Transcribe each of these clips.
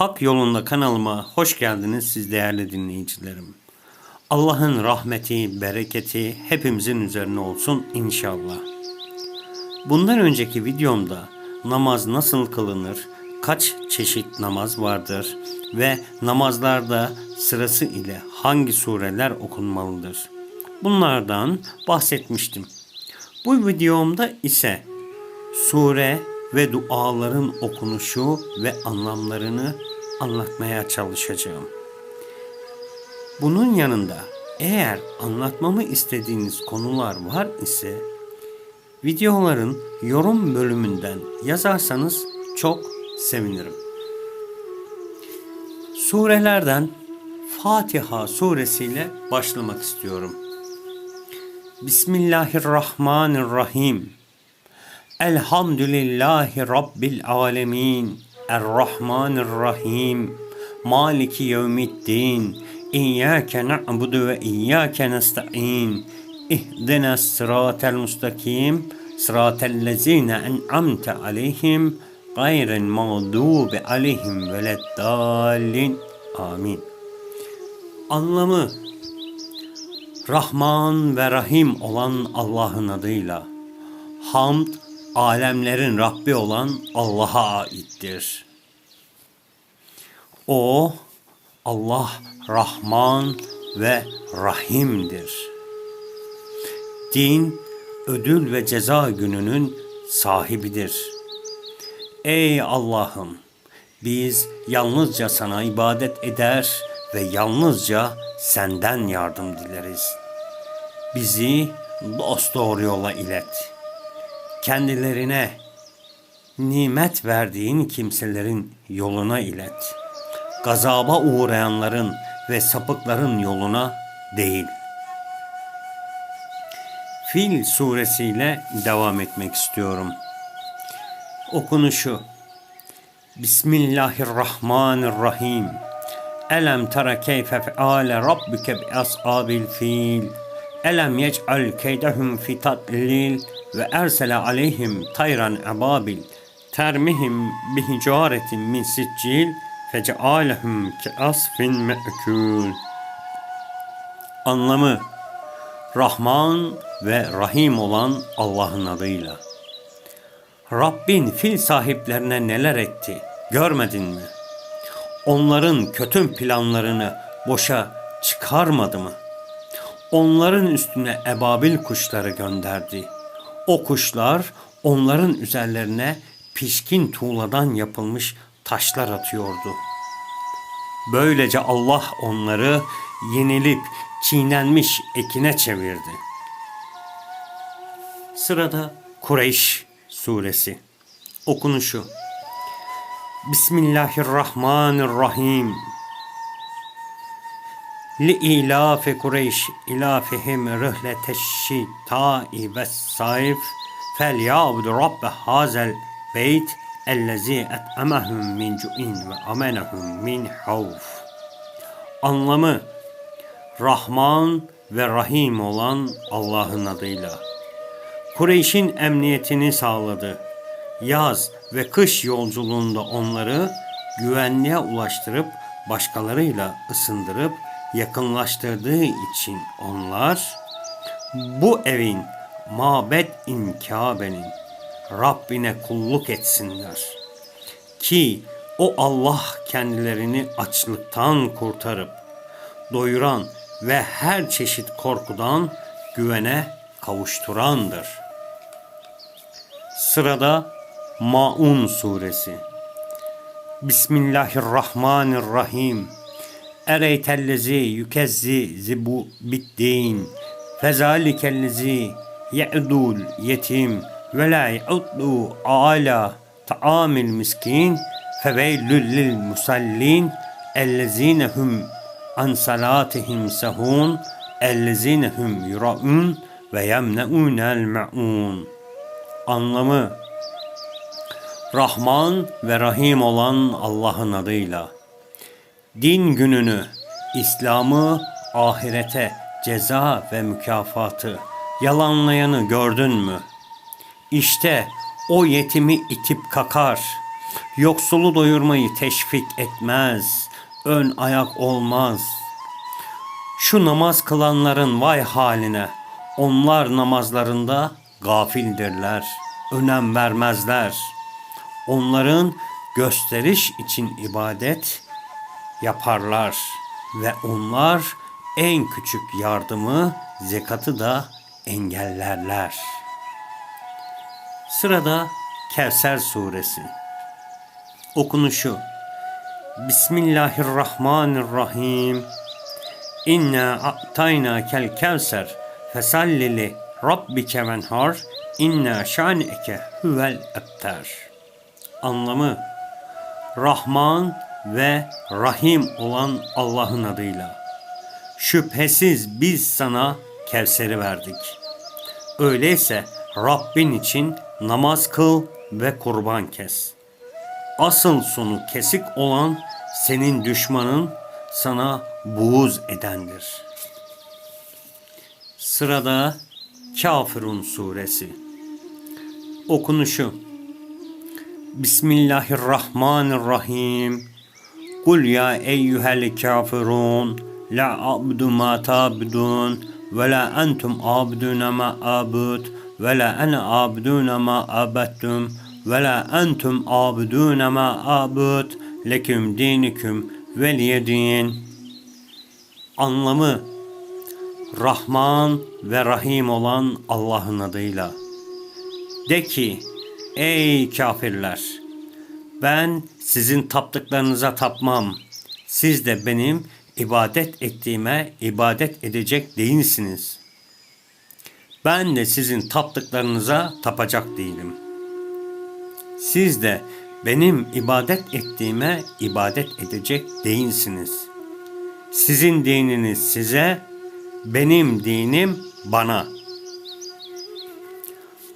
Hak yolunda kanalıma hoş geldiniz siz değerli dinleyicilerim. Allah'ın rahmeti, bereketi hepimizin üzerine olsun inşallah. Bundan önceki videomda namaz nasıl kılınır, kaç çeşit namaz vardır ve namazlarda sırası ile hangi sureler okunmalıdır? Bunlardan bahsetmiştim. Bu videomda ise sure ve duaların okunuşu ve anlamlarını anlatmaya çalışacağım. Bunun yanında eğer anlatmamı istediğiniz konular var ise videoların yorum bölümünden yazarsanız çok sevinirim. Surelerden Fatiha suresiyle başlamak istiyorum. Bismillahirrahmanirrahim. Elhamdülillahi Rabbil alemin. Errahmanirrahim. Maliki yevmiddin. İyyâke na'budu ve iyyâke nesta'in. İhdina sıratel mustakim. Sıratel lezine en'amte aleyhim. Gayril mağdubi aleyhim veleddallin. Amin. Anlamı Rahman ve Rahim olan Allah'ın adıyla. Hamd, alemlerin Rabbi olan Allah'a aittir. O, Allah Rahman ve Rahim'dir. Din, ödül ve ceza gününün sahibidir. Ey Allah'ım! Biz yalnızca sana ibadet eder ve yalnızca senden yardım dileriz. Bizi dost doğru yola ilet. Kendilerine nimet verdiğin kimselerin yoluna ilet. Gazaba uğrayanların ve sapıkların yoluna değil. Fil suresiyle devam etmek istiyorum. Okunuşu Bismillahirrahmanirrahim. Elem tara keyfe feale rabbuke bi ashabil fil. Elem yec'al keydehum fi tadlil ve ersele aleyhim tayran ababil termihim bi hicaretin min siccil fecealehum ki asfin me'kul. Anlamı Rahman ve Rahim olan Allah'ın adıyla. Rabbin fil sahiplerine neler etti görmedin mi? Onların kötü planlarını boşa çıkarmadı mı? Onların üstüne ebabil kuşları gönderdi. O kuşlar onların üzerlerine pişkin tuğladan yapılmış taşlar atıyordu. Böylece Allah onları yenilip çiğnenmiş ekine çevirdi. Sırada Kureyş suresi. Okunuşu. Bismillahirrahmanirrahim. Li ilafe Kureyş ilafihim rihleteşşita'i ve sayf fel ya'budu rabbe hazel beyt ellezi et'amahum min cu'in ve amenahum min havf. Anlamı Rahman ve Rahim olan Allah'ın adıyla. Kureyş'in emniyetini sağladı. Yaz ve kış yolculuğunda onları güvenliğe ulaştırıp başkalarıyla ısındırıp yakınlaştırdığı için onlar bu evin mabet in Kabe'nin Rabbine kulluk etsinler. Ki o Allah kendilerini açlıktan kurtarıp doyuran ve her çeşit korkudan güvene kavuşturandır. Sırada Maun suresi. Bismillahirrahmanirrahim. Ereytellezi yükezzi zibu biddin. Fezalikellezi ye'dul yetim ve la ye'uddu ala ta'amil miskin feveylül lil musallin ellezine hum an salatihim sehun ellezine hum yuraun ve yemneunel me'un. Anlamı Rahman ve Rahim olan Allah'ın adıyla. Din gününü, İslam'ı, ahirete, ceza ve mükafatı, yalanlayanı gördün mü? İşte o yetimi itip kakar, Yoksulu doyurmayı teşvik etmez. Ön ayak olmaz. Şu namaz kılanların vay haline. Onlar namazlarında gafildirler. Önem vermezler. Onların gösteriş için ibadet yaparlar ve onlar en küçük yardımı zekatı da engellerler. Sırada Kevser suresi. Okunuşu Bismillahirrahmanirrahim. İnna a'tayna kel kevser fesalli li rabbike venhar inna şaneke huvel ebter. Anlamı Rahman ve Rahim olan Allah'ın adıyla. Şüphesiz biz sana Kevser'i verdik. Öyleyse Rabbin için namaz kıl ve kurban kes. Asıl sonu kesik olan senin düşmanın sana buğuz edendir. Sırada Kafirun suresi. Okunuşu Bismillahirrahmanirrahim. Kul ya eyyuhel kafirun la a'budu ma ta'budun ve la entum abduna ma abud ve la ana abduna ma abattum ve la entum abduna ma abud leküm dinikum veliyedin. Anlamı Rahman ve Rahim olan Allah'ın adıyla. De ki, ey kafirler, ben sizin taptıklarınıza tapmam. Siz de benim ibadet ettiğime ibadet edecek değilsiniz. Ben de sizin taptıklarınıza tapacak değilim. Siz de benim ibadet ettiğime ibadet edecek değilsiniz. Sizin dininiz size, benim dinim bana.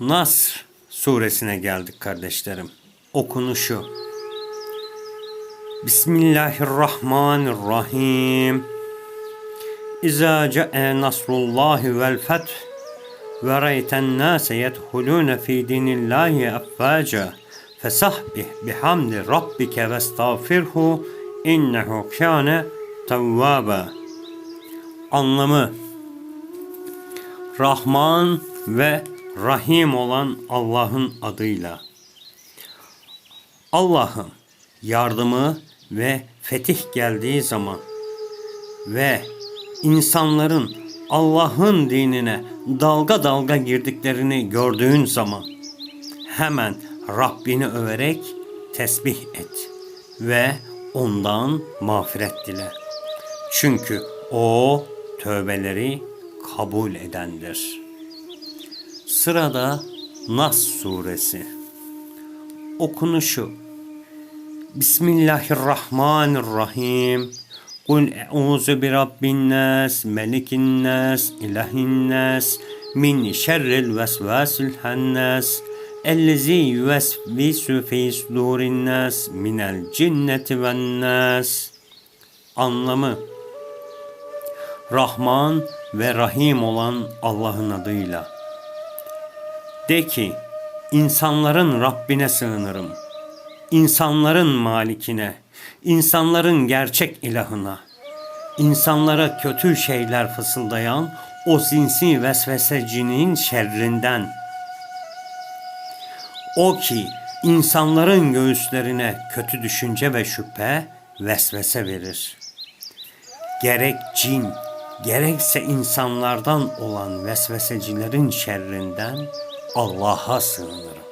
Nasr suresine geldik kardeşlerim. Okunuşu. Bismillahirrahmanirrahim. İza ca'e nasrullahi vel feth reyten nase yedhulune fi dinillahi affaca fesabbih bihamdi rabbike ve estağfirhu innehu kâne tevvâba. Anlamı Rahman ve Rahim olan Allah'ın adıyla. Allah'ım yardımı ve fetih geldiği zaman ve insanların Allah'ın dinine dalga dalga girdiklerini gördüğün zaman hemen Rabbini överek tesbih et ve ondan mağfiret dile. Çünkü o tövbeleri kabul edendir. Sırada Nas suresi. Okunuşu Bismillahirrahmanirrahim. Kul e'uzu bi rabbin nas, melikin nas, ilahin nas, min şerril vesvasil hannas, ellezî yuvesvisu fî sudurin nas, minel cinneti ven nas. Anlamı Rahman ve Rahim olan Allah'ın adıyla. De ki, insanların Rabbine sığınırım. İnsanların malikine, insanların gerçek ilahına. İnsanlara kötü şeyler fısıldayan o sinsi vesvesecinin şerrinden. O ki insanların göğüslerine kötü düşünce ve şüphe vesvese verir. Gerek cin, gerekse insanlardan olan vesvesecilerin şerrinden Allah'a sığınırım.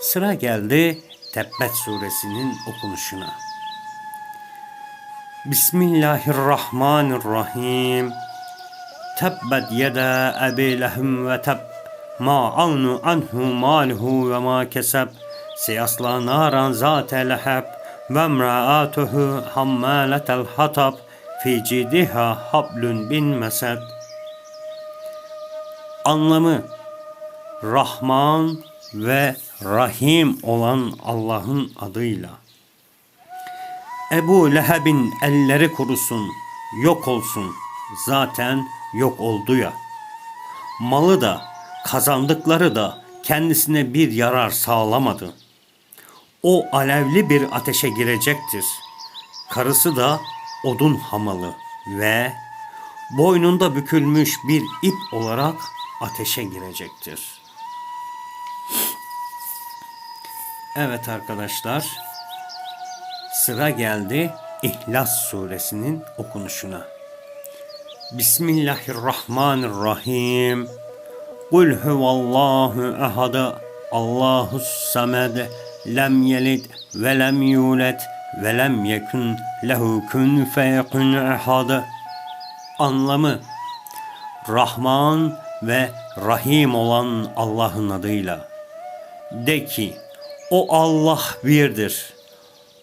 Sıra geldi Tebbet suresinin okunuşuna. Bismillahirrahmanirrahim. Tebbet yeda ebi lehum ve teb. Ma avnu anhu maluhu ve ma keseb. Seyasla naran zate leheb. Ve emraatuhu hammaletel hatab. Fi cidiha hablun bin mesed. Anlamı Rahman ve Rahim olan Allah'ın adıyla. Ebu Leheb'in elleri kurusun, yok olsun. Zaten yok oldu ya. Malı da, kazandıkları da kendisine bir yarar sağlamadı. O alevli bir ateşe girecektir. Karısı da odun hamalı ve boynunda bükülmüş bir ip olarak ateşe girecektir. Evet arkadaşlar, sıra geldi İhlas suresinin okunuşuna. Bismillahirrahmanirrahim. Kul huvallahu ehad. Allahus samed. Lem yelid ve lem yulet ve lem yekun lehu kun feyekun ehad. Anlamı Rahman ve Rahim olan Allah'ın adıyla. De ki, o Allah birdir.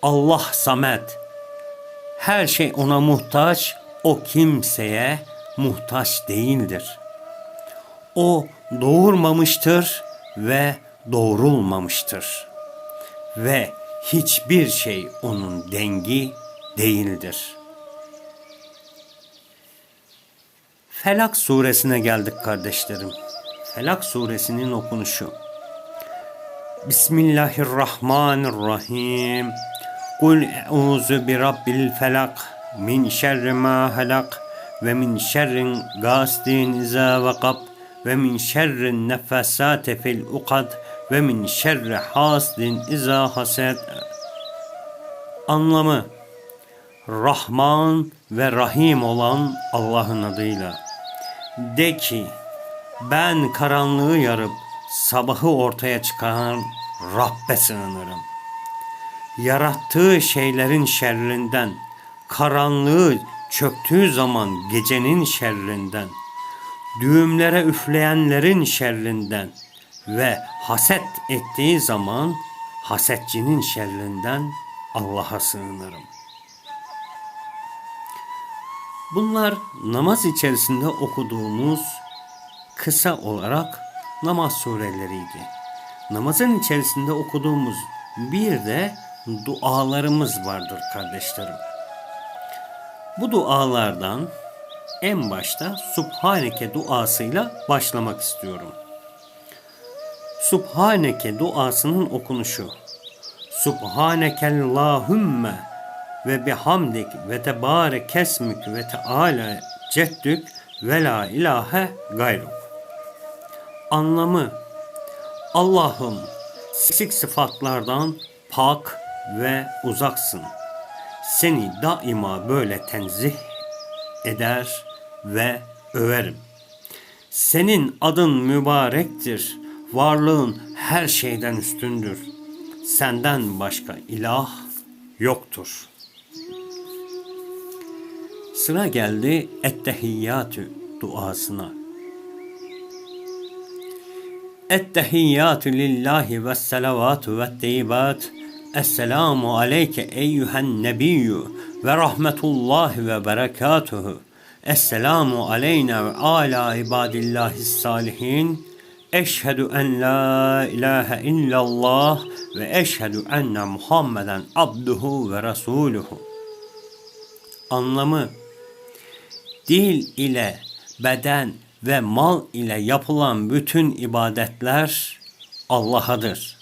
Allah samet. Her şey ona muhtaç, o kimseye muhtaç değildir. O doğurmamıştır ve doğrulmamıştır. Ve hiçbir şey onun dengi değildir. Felak suresine geldik kardeşlerim. Felak suresinin okunuşu. Bismillahirrahmanirrahim. Kul euzu bi rabbil felak min şerri ma halak ve min şerrin gasidin iza vakab ve min şerrin nefesate fil ukad ve min şerri hasidin iza hased. Anlamı Rahman ve Rahim olan Allah'ın adıyla. De ki ben karanlığı yarıp sabahı ortaya çıkaran Rabbe sığınırım. Yarattığı şeylerin şerrinden, karanlığı çöktüğü zaman gecenin şerrinden, düğümlere üfleyenlerin şerrinden ve haset ettiği zaman hasetçinin şerrinden Allah'a sığınırım. Bunlar namaz içerisinde okuduğumuz kısa olarak namaz sureleriydi. Namazın içerisinde okuduğumuz bir de dualarımız vardır kardeşlerim. Bu dualardan en başta Subhaneke duasıyla başlamak istiyorum. Subhaneke duasının okunuşu. Subhanekellahümme ve bihamdik ve tebarek esmük ve teala ceddük ve la ilahe gayruk. Anlamı Allah'ım eksik sıfatlardan pak ve uzaksın. Seni daima böyle tenzih eder ve överim. Senin adın mübarektir. Varlığın her şeyden üstündür. Senden başka ilah yoktur. Sıra geldi ettehiyyatü duasına. Ettehiyyatü lillahi ve salavatü ve teyyibat. Esselamu aleyke eyyühen nebiyyü ve rahmetullahi ve berekatuhu. Esselamu aleyna ve ala ibadillahi salihin. Eşhedü en la ilahe illallah ve eşhedü enne Muhammeden abduhu ve resuluhu. Anlamı dil ile beden ve mal ile yapılan bütün ibadetler Allah'adır.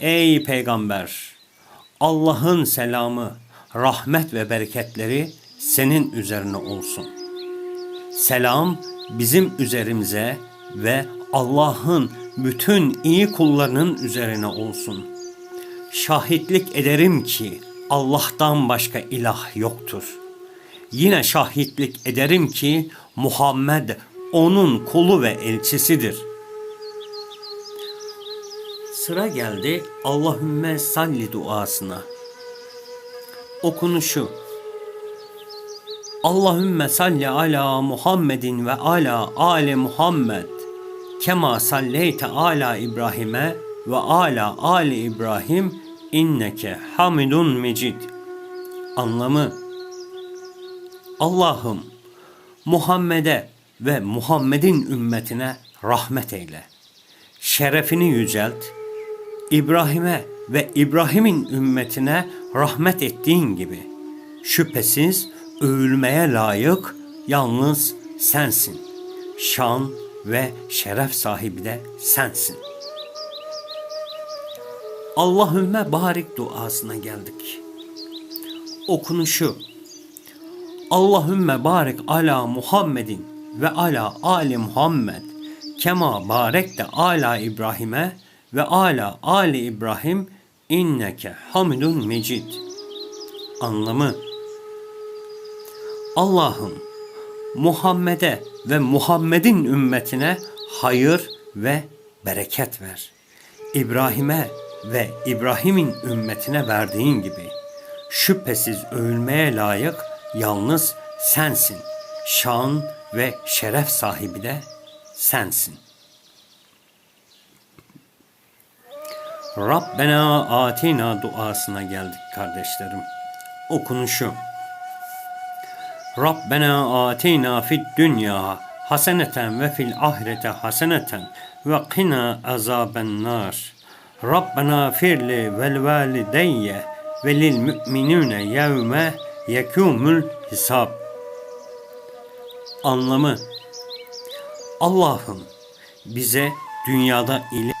Ey peygamber! Allah'ın selamı, rahmet ve bereketleri senin üzerine olsun. Selam bizim üzerimize ve Allah'ın bütün iyi kullarının üzerine olsun. Şahitlik ederim ki Allah'tan başka ilah yoktur. Yine şahitlik ederim ki Muhammed onun kulu ve elçisidir. Sıra geldi Allahümme salli duasına. Okunuşu Allahümme salli ala Muhammedin ve ala ale Muhammed kema salleyte ala İbrahim'e ve ala ali İbrahim inneke hamidun mecid. Anlamı Allah'ım Muhammed'e ve Muhammed'in ümmetine rahmet eyle. Şerefini yücelt. İbrahim'e ve İbrahim'in ümmetine rahmet ettiğin gibi şüphesiz övülmeye layık yalnız sensin. Şan ve şeref sahibi de sensin.'' Allahümme barik duasına geldik. Okunuşu Allahümme barik ala Muhammedin ve ala ali Muhammed kema barek de ala İbrahim'e ve ala ali İbrahim inneke hamidun mecid. Anlamı Allah'ım Muhammed'e ve Muhammed'in ümmetine hayır ve bereket ver. İbrahim'e ve İbrahim'in ümmetine verdiğin gibi şüphesiz övülmeye layık yalnız sensin. Şan ve şeref sahibi de sensin. Rabbena atina duasına geldik kardeşlerim. Okunuşu. Rabbena atina fid dünya haseneten ve fil ahirete haseneten ve qina azaben nar. Rabbena firli vel valideyye ve lil müminine yevme yekumul hisab. Anlamı Allah'ım bize dünyada iyilik,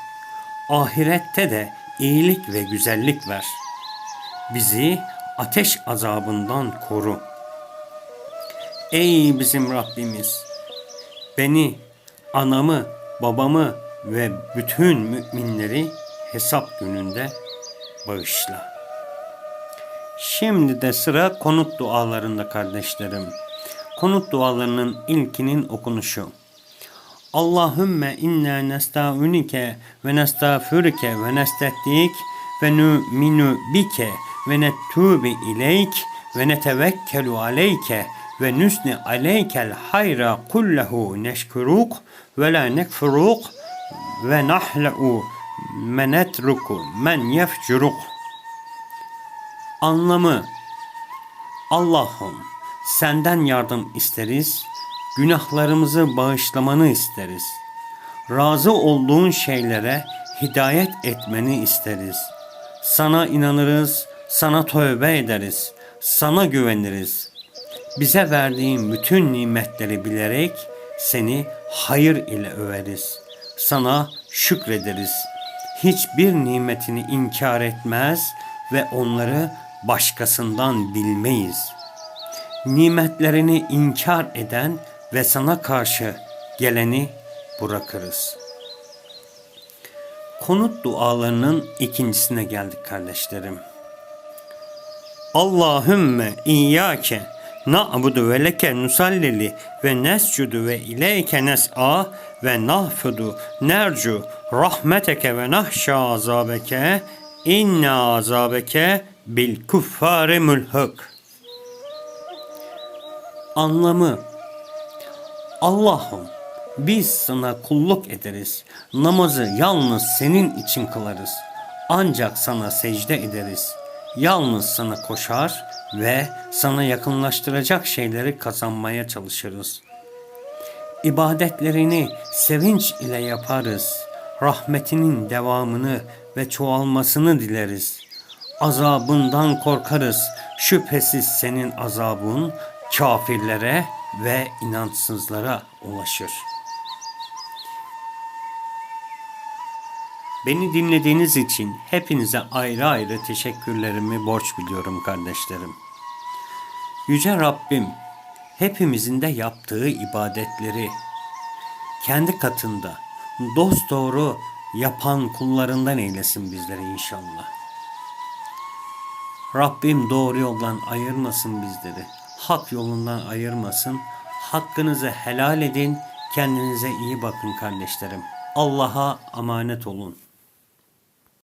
ahirette de iyilik ve güzellik ver. Bizi ateş azabından koru. Ey bizim Rabbimiz! Beni, anamı, babamı ve bütün müminleri hesap gününde bağışla. Şimdi de sıra konut dualarında kardeşlerim. Konut dualarının ilkinin okunuşu. Allahümme inna nesta'unike ve nestağfirüke ve nestehdik ve nu'minu bike ve nettubi ileyk ve netevekkelu aleyke ve nusni aleykel hayra kullehu neşkuruk ve la nekfuruk ve nahle'u menetruku men yefcuruk. Anlamı Allah'ım senden yardım isteriz, günahlarımızı bağışlamanı isteriz. Razı olduğun şeylere hidayet etmeni isteriz. Sana inanırız, sana tövbe ederiz, sana güveniriz. Bize verdiğin bütün nimetleri bilerek seni hayır ile överiz. Sana şükrederiz. Hiçbir nimetini inkar etmez ve onları başkasından bilmeyiz. Nimetlerini inkar eden ve sana karşı geleni bırakırız. Konut dualarının ikincisine geldik kardeşlerim. Allahümme iyyake na'budu ve leke nusallili ve nescudu ve ileyke nes'a ve nahfudu nercu rahmeteke ve nahşa azabeke inna azabeke bil kuffari mülhık. Anlamı Allah'ım biz sana kulluk ederiz. Namazı yalnız senin için kılarız. Ancak sana secde ederiz. Yalnız sana koşar ve sana yakınlaştıracak şeyleri kazanmaya çalışırız. İbadetlerini sevinç ile yaparız. Rahmetinin devamını ve çoğalmasını dileriz. Azabından korkarız. Şüphesiz senin azabın kafirlere ve inançsızlara ulaşır. Beni dinlediğiniz için hepinize ayrı ayrı teşekkürlerimi borç biliyorum kardeşlerim. Yüce Rabbim hepimizin de yaptığı ibadetleri kendi katında dost doğru yapan kullarından eylesin bizleri inşallah. Rabbim doğru yoldan ayırmasın bizleri. Hak yolundan ayırmasın. Hakkınızı helal edin. Kendinize iyi bakın kardeşlerim. Allah'a emanet olun.